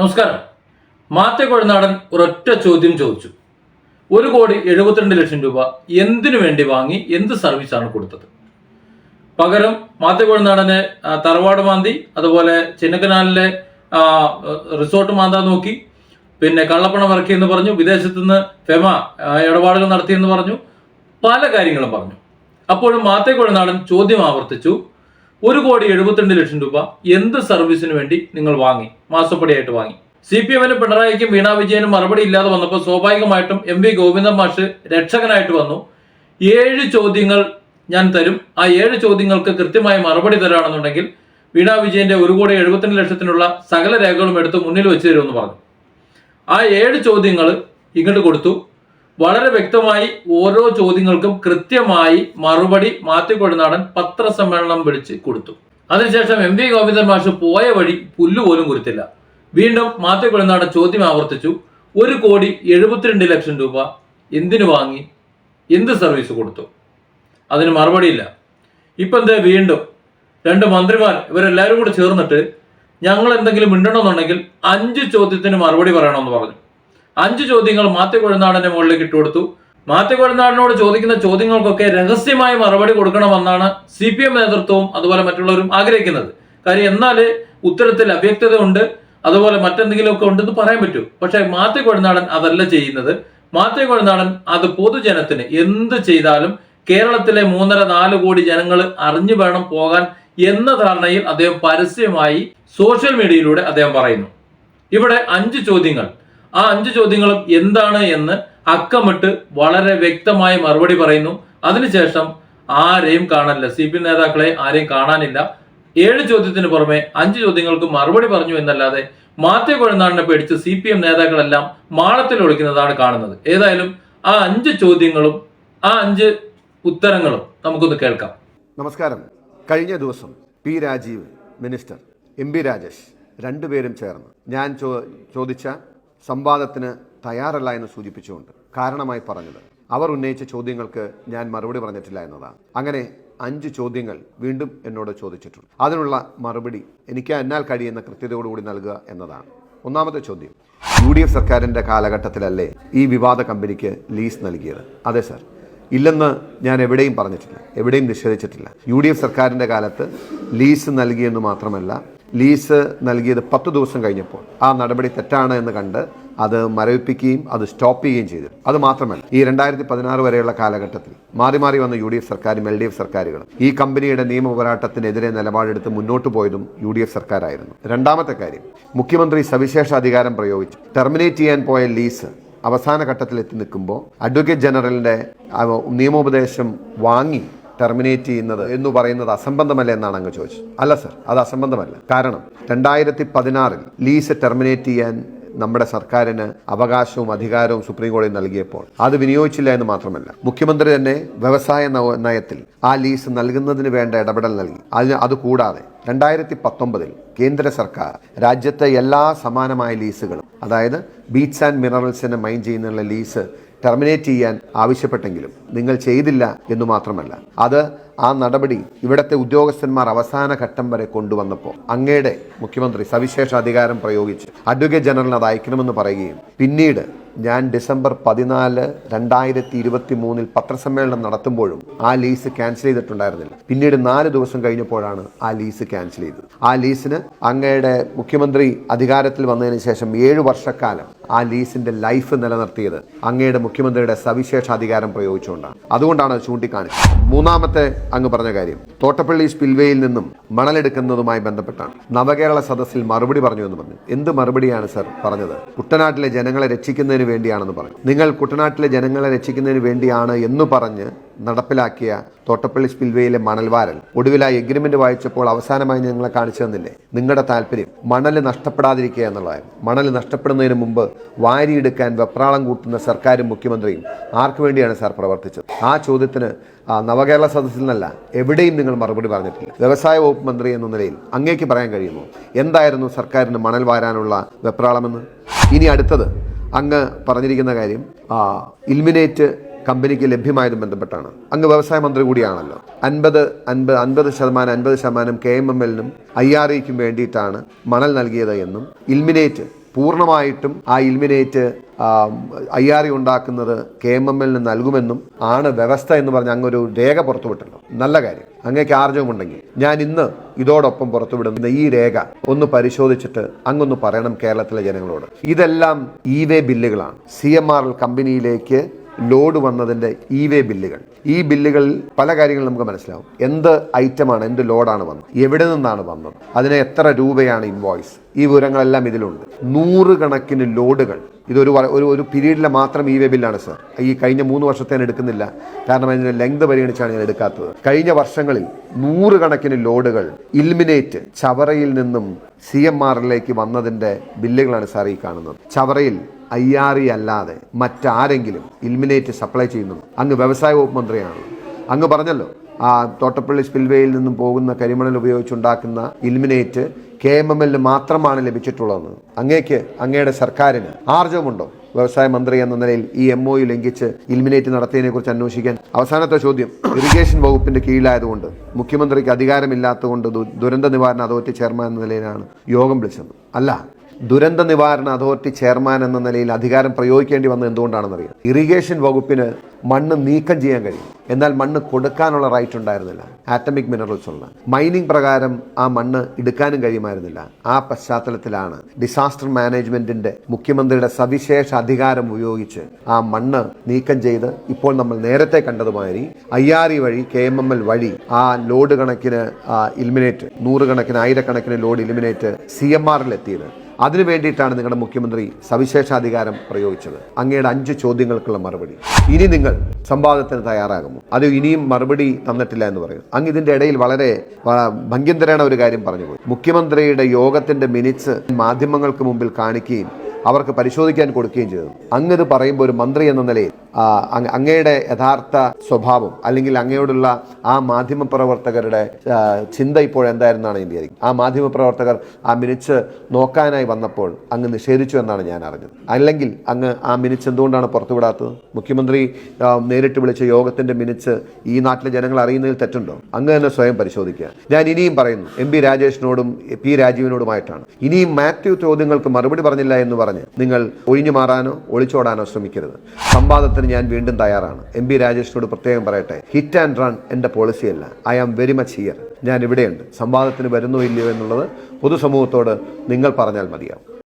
നമസ്കാരം. മാത്തെ കൊഴുനാടൻ ഒരൊറ്റ ചോദ്യം ചോദിച്ചു. ഒരു കോടി എഴുപത്തിരണ്ട് ലക്ഷം രൂപ എന്തിനു വേണ്ടി വാങ്ങി എന്ത് സർവീസാണ് കൊടുത്തത്? പകരം മാത്തെ കൊഴുനാടനെ തറവാട് മാന്തി അതുപോലെ ചിന്നക്കനാലിലെ റിസോർട്ട് മാന്താൻ നോക്കി. പിന്നെ കള്ളപ്പണം ഇറക്കി എന്ന് പറഞ്ഞു വിദേശത്ത് നിന്ന് ഫെമ ഇടപാടുകൾ നടത്തിയെന്ന് പറഞ്ഞു പല കാര്യങ്ങളും പറഞ്ഞു. അപ്പോഴും മാത്തെ കൊഴുനാടൻ ചോദ്യം ആവർത്തിച്ചു ഒരു കോടി എഴുപത്തിരണ്ട് ലക്ഷം രൂപ എന്ത് സർവീസിന് വേണ്ടി നിങ്ങൾ വാങ്ങി? മാസപ്പടിയായിട്ട് വാങ്ങി. സി പി എമ്മിനും പിണറായിക്കും വീണ വിജയനും മറുപടി ഇല്ലാതെ വന്നപ്പോൾ സ്വാഭാവികമായിട്ടും എം വി ഗോവിന്ദൻ മാഷ് രക്ഷകനായിട്ട് വന്നു. ഏഴ് ചോദ്യങ്ങൾ ഞാൻ തരും. ആ ഏഴ് ചോദ്യങ്ങൾക്ക് കൃത്യമായ മറുപടി തരാണെന്നുണ്ടെങ്കിൽ വീണാ വിജയന്റെ ഒരു കോടി എഴുപത്തിരണ്ട് ലക്ഷത്തിനുള്ള സകല രേഖകളും എടുത്ത് മുന്നിൽ വെച്ച് തരുമെന്ന് പറഞ്ഞു. ആ ഏഴ് ചോദ്യങ്ങൾ ഇങ്ങോട്ട് കൊടുത്തു. വളരെ വ്യക്തമായി ഓരോ ചോദ്യങ്ങൾക്കും കൃത്യമായി മറുപടി മാത്തിക്കൊഴുനാടൻ പത്രസമ്മേളനം വിളിച്ച് കൊടുത്തു. അതിനുശേഷം എം വി ഗോവിന്ദൻ മാഷ് പോയ വഴി പുല്ലുപോലും കുരുത്തില്ല. വീണ്ടും മാത്തിക്കൊഴുനാടൻ ചോദ്യം ആവർത്തിച്ചു. ഒരു കോടി എഴുപത്തിരണ്ട് ലക്ഷം രൂപ എന്തിനു വാങ്ങി? എന്ത് സർവീസ് കൊടുത്തു? അതിന് മറുപടിയില്ല. ഇപ്പം എന്താ വീണ്ടും? രണ്ട് മന്ത്രിമാർ ഇവരെല്ലാവരും കൂടെ ചേർന്നിട്ട് ഞങ്ങൾ എന്തെങ്കിലും മിണ്ടണമെന്നുണ്ടെങ്കിൽ അഞ്ച് ചോദ്യത്തിന് മറുപടി പറയണമെന്ന് പറഞ്ഞു. അഞ്ച് ചോദ്യങ്ങൾ മാത്യു കൊഴുനാടന്റെ മുകളിലേക്ക് ഇട്ടുകൊടുത്തു മാത്യു കൊഴുനാടനോട് ചോദിക്കുന്ന ചോദ്യങ്ങൾക്കൊക്കെ രഹസ്യമായ മറുപടി കൊടുക്കണമെന്നാണ് സി പി എം നേതൃത്വവും അതുപോലെ മറ്റുള്ളവരും ആഗ്രഹിക്കുന്നത്. കാര്യം എന്നാൽ ഉത്തരത്തിൽ അവ്യക്തത ഉണ്ട് അതുപോലെ മറ്റെന്തെങ്കിലുമൊക്കെ ഉണ്ടെന്ന് പറയാൻ പറ്റൂ. പക്ഷേ മാത്യു കൊഴുനാടൻ അതല്ല ചെയ്യുന്നത്. മാത്യു കൊഴുനാടൻ അത് പൊതുജനത്തിന് എന്ത് ചെയ്താലും കേരളത്തിലെ മൂന്നര നാല് കോടി ജനങ്ങൾ അറിഞ്ഞു വേണം പോകാൻ എന്ന ധാരണയിൽ അദ്ദേഹം പരസ്യമായി സോഷ്യൽ മീഡിയയിലൂടെ അദ്ദേഹം പറയുന്നു. ഇവിടെ അഞ്ച് ചോദ്യങ്ങൾ. ആ അഞ്ച് ചോദ്യങ്ങളും എന്താണ് എന്ന് അക്കമിട്ട് വളരെ വ്യക്തമായി മറുപടി പറയുന്നു. അതിനുശേഷം ആരെയും കാണാനില്ല. സി പി നേതാക്കളെ ആരെയും കാണാനില്ല. ഏഴ് ചോദ്യത്തിന് പുറമെ അഞ്ച് ചോദ്യങ്ങൾക്ക് മറുപടി പറഞ്ഞു എന്നല്ലാതെ മാത്യു കൊഴുനാടിനെ പേടിച്ച് സി പി എം നേതാക്കളെല്ലാം മാളത്തിൽ ഒളിക്കുന്നതാണ് കാണുന്നത്. ഏതായാലും ആ അഞ്ച് ചോദ്യങ്ങളും ആ അഞ്ച് ഉത്തരങ്ങളും നമുക്കൊന്ന് കേൾക്കാം. നമസ്കാരം. കഴിഞ്ഞ ദിവസം P Rajeev minister M P Rajesh രണ്ടുപേരും ചേർന്ന് ഞാൻ ചോദിച്ച സംവാദത്തിന് തയ്യാറല്ല എന്ന് സൂചിപ്പിച്ചുകൊണ്ട് കാരണമായി പറഞ്ഞത്. അവർ ഉന്നയിച്ച ചോദ്യങ്ങൾക്ക് ഞാൻ മറുപടി പറഞ്ഞിട്ടില്ല എന്നതാണ്. അങ്ങനെ അഞ്ച് ചോദ്യങ്ങൾ വീണ്ടും എന്നോട് ചോദിച്ചിട്ടുണ്ട്. അതിനുള്ള മറുപടി എനിക്ക് എന്നാൽ കഴിയുന്ന കൃത്യതയോടുകൂടി നൽകുക എന്നതാണ്. ഒന്നാമത്തെ ചോദ്യം. യു ഡി എഫ് സർക്കാരിന്റെ കാലഘട്ടത്തിലല്ലേ ഈ വിവാദ കമ്പനിക്ക് ലീസ് നൽകിയത്? അതെ സാർ. ഇല്ലെന്ന് ഞാൻ എവിടെയും പറഞ്ഞിട്ടില്ല. എവിടെയും നിഷേധിച്ചിട്ടില്ല. യു ഡി എഫ് സർക്കാരിന്റെ കാലത്ത് ലീസ് നൽകിയെന്ന് മാത്രമല്ല ലീസ് നൽകിയത് പത്ത് ദിവസം കഴിഞ്ഞപ്പോൾ. ആ നടപടി തെറ്റാണ് എന്ന് കണ്ട് അത് മരവിപ്പിക്കുകയും അത് സ്റ്റോപ്പ് ചെയ്യുകയും ചെയ്തു. അത് മാത്രമല്ല ഈ രണ്ടായിരത്തി പതിനാറ് വരെയുള്ള കാലഘട്ടത്തിൽ മാറി മാറി വന്ന യു ഡി എഫ് സർക്കാരും എൽ ഡി എഫ് സർക്കാരുകളും ഈ കമ്പനിയുടെ നിയമ പോരാട്ടത്തിനെതിരെ നിലപാടെടുത്ത് മുന്നോട്ട് പോയതും യു ഡി എഫ് സർക്കാരായിരുന്നു. രണ്ടാമത്തെ കാര്യം മുഖ്യമന്ത്രി സവിശേഷ അധികാരം പ്രയോഗിച്ചു. ടെർമിനേറ്റ് ചെയ്യാൻ പോയ ലീസ് അവസാന ഘട്ടത്തിൽ എത്തി നിൽക്കുമ്പോൾ അഡ്വക്കേറ്റ് ജനറലിന്റെ നിയമോപദേശം വാങ്ങി ടെർമിനേറ്റ് ചെയ്യുന്നത് എന്ന് പറയുന്നത് അസംബന്ധമല്ല എന്നാണ് അങ്ങ് ചോദിച്ചത്. അല്ല സർ അത് അസംബന്ധമല്ല. കാരണം രണ്ടായിരത്തി പതിനാറിൽ ലീസ് ടെർമിനേറ്റ് ചെയ്യാൻ നമ്മുടെ സർക്കാരിന് അവകാശവും അധികാരവും സുപ്രീം കോടതി നൽകിയപ്പോൾ അത് വിനിയോഗിച്ചില്ല എന്ന് മാത്രമല്ല മുഖ്യമന്ത്രി തന്നെ വ്യവസായ നയത്തിൽ ആ ലീസ് നൽകുന്നതിന് വേണ്ട ഇടപെടൽ നൽകി. അതിന് അതുകൂടാതെ രണ്ടായിരത്തി പത്തൊമ്പതിൽ കേന്ദ്ര സർക്കാർ രാജ്യത്തെ എല്ലാ സമാനമായ ലീസുകളും അതായത് ബീറ്റ്സ് ആൻഡ് മിനറൽസിനെ മൈൻ ചെയ്യുന്നുള്ള ലീസ് ടെർമിനേറ്റ് ചെയ്യാൻ ആവശ്യപ്പെട്ടെങ്കിലും നിങ്ങൾ ചെയ്തില്ല എന്ന് മാത്രമല്ല. അത് ആ നടപടി ഇവിടത്തെ ഉദ്യോഗസ്ഥന്മാർ അവസാന ഘട്ടം വരെ കൊണ്ടുവന്നപ്പോൾ അങ്ങയുടെ മുഖ്യമന്ത്രി സവിശേഷ അധികാരം പ്രയോഗിച്ച് അഡ്വക്കേറ്റ് ജനറലിന് അത് അയക്കണമെന്ന് പറയുകയും പിന്നീട് ഞാൻ ഡിസംബർ പതിനാല് രണ്ടായിരത്തി ഇരുപത്തി മൂന്നിൽ പത്രസമ്മേളനം നടത്തുമ്പോഴും ആ ലീസ് ക്യാൻസൽ ചെയ്തിട്ടുണ്ടായിരുന്നില്ല. പിന്നീട് നാല് ദിവസം കഴിഞ്ഞപ്പോഴാണ് ആ ലീസ് ക്യാൻസൽ ചെയ്തത്. ആ ലീസിന് അങ്ങയുടെ മുഖ്യമന്ത്രി അധികാരത്തിൽ വന്നതിന് ശേഷം ഏഴ് വർഷക്കാലം ആ ലീസിന്റെ ലൈഫ് നിലനിർത്തിയത് അങ്ങയുടെ മുഖ്യമന്ത്രിയുടെ സവിശേഷ അധികാരം പ്രയോഗിച്ചുകൊണ്ടാണ്. അതുകൊണ്ടാണ് അത് ചൂണ്ടിക്കാണിച്ചത്. മൂന്നാമത്തെ അങ്ങ് പറഞ്ഞ കാര്യം. തോട്ടപ്പള്ളി സ്പിൽവേയിൽ നിന്നും മണലെടുക്കുന്നതുമായി ബന്ധപ്പെട്ടാണ്. നവകേരള സദസ്സിൽ മറുപടി പറഞ്ഞു എന്ന് പറഞ്ഞു. എന്ത് മറുപടിയാണ് സർ പറഞ്ഞത്? കുട്ടനാട്ടിലെ ജനങ്ങളെ രക്ഷിക്കുന്നതിന് വേണ്ടിയാണെന്ന് പറഞ്ഞു. നിങ്ങൾ കുട്ടനാട്ടിലെ ജനങ്ങളെ രക്ഷിക്കുന്നതിന് വേണ്ടിയാണ് എന്ന് പറഞ്ഞ് നടപ്പിലാക്കിയ തോട്ടപ്പള്ളി സ്പിൽവേയിലെ മണൽവാരൽ. ഒടുവിലായി എഗ്രിമെന്റ് വായിച്ചപ്പോൾ അവസാനമായി ഞങ്ങളെ കാണിച്ചു തന്നില്ലേ? നിങ്ങളുടെ താല്പര്യം മണൽ നഷ്ടപ്പെടാതിരിക്കുക എന്നുള്ളതായിരുന്നു. മണൽ നഷ്ടപ്പെടുന്നതിന് മുമ്പ് വാരിയെടുക്കാൻ വെപ്രാളം കൂട്ടുന്ന സർക്കാരും മുഖ്യമന്ത്രിയും ആർക്കു വേണ്ടിയാണ് സാർ പ്രവർത്തിച്ചത്? ആ ചോദ്യത്തിന് നവകേരള സദസ്സിൽ നിന്നല്ല എവിടെയും നിങ്ങൾ മറുപടി പറഞ്ഞിട്ടില്ല. വ്യവസായ വകുപ്പ് മന്ത്രി എന്ന നിലയിൽ അങ്ങേക്ക് പറയാൻ കഴിയുമോ? എന്തായിരുന്നു സർക്കാരിന് മണൽ വാരാനുള്ള വെപ്രാളമെന്ന്? ഇനി അടുത്തത് അങ്ങ് പറഞ്ഞിരിക്കുന്ന കാര്യം ഇൽമിനേറ്റ് കമ്പനിക്ക് ലഭ്യമായതും ബന്ധപ്പെട്ടാണ്. അങ്ങ് വ്യവസായ മന്ത്രി കൂടിയാണല്ലോ. അൻപത് അൻപത് അൻപത് ശതമാനം അൻപത് ശതമാനം കെ എം എം എല്ലിനും ഐ ആർ ഇക്കും വേണ്ടിയിട്ടാണ് മണൽ നൽകിയത് എന്നും ഇൽമിനേറ്റ് പൂർണമായിട്ടും ആ ഇൽമിനേറ്റ് ഐ ആർ ഇ ഉണ്ടാക്കുന്നത് കെ എം എം എല്ലിന് നൽകുമെന്നും ആണ് വ്യവസ്ഥ എന്ന് പറഞ്ഞ് അങ്ങൊരു രേഖ പുറത്തുവിട്ടല്ലോ. നല്ല കാര്യം. അങ്ങേക്ക് ആർജവമുണ്ടെങ്കിൽ ഞാൻ ഇന്ന് ഇതോടൊപ്പം പുറത്തുവിടുന്ന ഈ രേഖ ഒന്ന് പരിശോധിച്ചിട്ട് അങ്ങൊന്ന് പറയണം കേരളത്തിലെ ജനങ്ങളോട്. ഇതെല്ലാം ഇ വേ ബില്ലുകളാണ്. സി എം ആർ കമ്പനിയിലേക്ക് ലോഡ് വന്നതിന്റെ ഇ വേ ബില്ലുകൾ. ഈ ബില്ലുകളിൽ പല കാര്യങ്ങളും നമുക്ക് മനസ്സിലാവും. എന്ത് ഐറ്റമാണ് എന്ത് ലോഡാണ് വന്നത് എവിടെ നിന്നാണ് വന്നത് അതിന് എത്ര രൂപയാണ് ഇൻവോയ്സ്. ഈ വിവരങ്ങളെല്ലാം ഇതിലുണ്ട്. നൂറുകണക്കിന് ലോഡുകൾ. ഇതൊരു ഒരു ഒരു പീരീഡിലെ മാത്രം ഇ വേ ബില്ലാണ് സർ. ഈ കഴിഞ്ഞ മൂന്ന് വർഷത്തെ ഞാൻ എടുക്കുന്നില്ല. കാരണം അതിന്റെ ലെങ്ത് പരിഗണിച്ചാണ് ഞാൻ എടുക്കാത്തത്. കഴിഞ്ഞ വർഷങ്ങളിൽ നൂറുകണക്കിന് ലോഡുകൾ ഇൽമിനേറ്റ് ചവറയിൽ നിന്നും സി എം ആറിലേക്ക് വന്നതിന്റെ ബില്ലുകളാണ് സാർ ഈ കാണുന്നത്. ചവറയിൽ ഐ ആർ ഇ അല്ലാതെ മറ്റാരെങ്കിലും ഇൽമിനേറ്റ് സപ്ലൈ ചെയ്യുന്നത്. അങ്ങ് വ്യവസായ വകുപ്പ് മന്ത്രിയാണ്. അങ്ങ് പറഞ്ഞല്ലോ ആ തോട്ടപ്പള്ളി സ്പിൽവേയിൽ നിന്നും പോകുന്ന കരിമണൽ ഉപയോഗിച്ചുണ്ടാക്കുന്ന ഇൽമിനേറ്റ് കെ എം എം എല്ലിന് മാത്രമാണ് ലഭിച്ചിട്ടുള്ളതെന്ന് അങ്ങേക്ക് അങ്ങയുടെ സർക്കാരിന് ആർജവമുണ്ടോ? വ്യവസായ മന്ത്രി എന്ന നിലയിൽ ഈ എം ഒ ലംഘിച്ച് ഇൽമിനേറ്റ് നടത്തിയതിനെ കുറിച്ച് അന്വേഷിക്കാൻ? അവസാനത്തെ ചോദ്യം ഇറിഗേഷൻ വകുപ്പിന്റെ കീഴിലായതുകൊണ്ട് മുഖ്യമന്ത്രിക്ക് അധികാരമില്ലാത്തതുകൊണ്ട് ദുരന്ത നിവാരണ അതോറിറ്റി ചെയർമാൻ എന്ന നിലയിലാണ് യോഗം വിളിച്ചത്. അല്ല ദുരന്ത നിവാരണ അതോറിറ്റി ചെയർമാൻ എന്ന നിലയിൽ അധികാരം പ്രയോഗിക്കേണ്ടി വന്നത് എന്തുകൊണ്ടാണെന്നറിയാം ഇറിഗേഷൻ വകുപ്പിന് മണ്ണ് നീക്കം ചെയ്യാൻ കഴിയും. എന്നാൽ മണ്ണ് കൊടുക്കാനുള്ള റൈറ്റ് ഉണ്ടായിരുന്നില്ല. ആറ്റമിക് മിനറൽസ് ഉള്ള. മൈനിങ് പ്രകാരം ആ മണ്ണ് എടുക്കാനും കഴിയുമായിരുന്നില്ല. ആ പശ്ചാത്തലത്തിലാണ് ഡിസാസ്റ്റർ മാനേജ്മെന്റിന്റെ മുഖ്യമന്ത്രിയുടെ സവിശേഷ അധികാരം ഉപയോഗിച്ച് ആ മണ്ണ് നീക്കം ചെയ്ത് ഇപ്പോൾ നമ്മൾ നേരത്തെ കണ്ടതുമാതിരി ഐ ആർ ഇ വഴി കെ എം എം എൽ വഴി ആ ലോഡ് കണക്കിന് ഇലിമിനേറ്റ് നൂറുകണക്കിന് ആയിരക്കണക്കിന് ലോഡ് ഇലിമിനേറ്റ് സി എം ആറിൽ എത്തിയത്. അതിനു വേണ്ടിയിട്ടാണ് നിങ്ങളുടെ മുഖ്യമന്ത്രി സവിശേഷാധികാരം പ്രയോഗിച്ചത്. അങ്ങയുടെ അഞ്ച് ചോദ്യങ്ങൾക്കുള്ള മറുപടി. ഇനി നിങ്ങൾ സംവാദത്തിന് തയ്യാറാകുമോ? അത് ഇനിയും മറുപടി തന്നിട്ടില്ല എന്ന് പറയും. അങ്ങ് ഇതിന്റെ ഇടയിൽ വളരെ ഭംഗ്യന്തരേണ ഒരു കാര്യം പറഞ്ഞു പോയി. മുഖ്യമന്ത്രിയുടെ യോഗത്തിന്റെ മിനിറ്റ്സ് മാധ്യമങ്ങൾക്ക് മുമ്പിൽ കാണിക്കുകയും അവർക്ക് പരിശോധിക്കാൻ കൊടുക്കുകയും ചെയ്തു. അങ്ങ് ഇത് പറയുമ്പോൾ ഒരു മന്ത്രി എന്ന നിലയിൽ അങ്ങയുടെ യഥാർത്ഥ സ്വഭാവം അല്ലെങ്കിൽ അങ്ങയോടുള്ള ആ മാധ്യമ പ്രവർത്തകരുടെ ചിന്ത ഇപ്പോൾ എന്തായിരുന്നാണ് വിചാരിക്കും ആ മാധ്യമ പ്രവർത്തകർ ആ മിനിച്ച് നോക്കാനായി വന്നപ്പോൾ അങ്ങ് നിഷേധിച്ചു എന്നാണ് ഞാൻ അറിഞ്ഞത്. അല്ലെങ്കിൽ അങ്ങ് ആ മിനിച്ച് എന്തുകൊണ്ടാണ് പുറത്തുവിടാത്തത്? മുഖ്യമന്ത്രി നേരിട്ട് വിളിച്ച യോഗത്തിന്റെ മിനിച്ച് ഈ നാട്ടിലെ ജനങ്ങൾ അറിയുന്നതിൽ തെറ്റുണ്ടോ? അങ്ങ് തന്നെ സ്വയം പരിശോധിക്കുക. ഞാൻ ഇനിയും പറയുന്നു എം പി രാജേഷിനോടും പി രാജീവിനോടുമായിട്ടാണ്. ഇനിയും മാത്യു ചോദ്യങ്ങൾക്ക് മറുപടി പറഞ്ഞില്ല എന്ന് പറഞ്ഞ് നിങ്ങൾ ഒഴിഞ്ഞു മാറാനോ ഒളിച്ചോടാനോ ശ്രമിക്കരുത്. സംവാദത്തിന് ഞാൻ വീണ്ടും തയ്യാറാണ്. എം പി രാജേഷിനോട് പ്രത്യേകം പറയട്ടെ ഹിറ്റ് ആൻഡ് റൺ എന്റെ പോളിസിയല്ല I am very much here ഞാൻ ഇവിടെയുണ്ട്. സംവാദത്തിന് വരുന്നോ ഇല്ലയോ എന്നുള്ളത് പൊതുസമൂഹത്തോട് നിങ്ങൾ പറഞ്ഞാൽ മതിയാവും.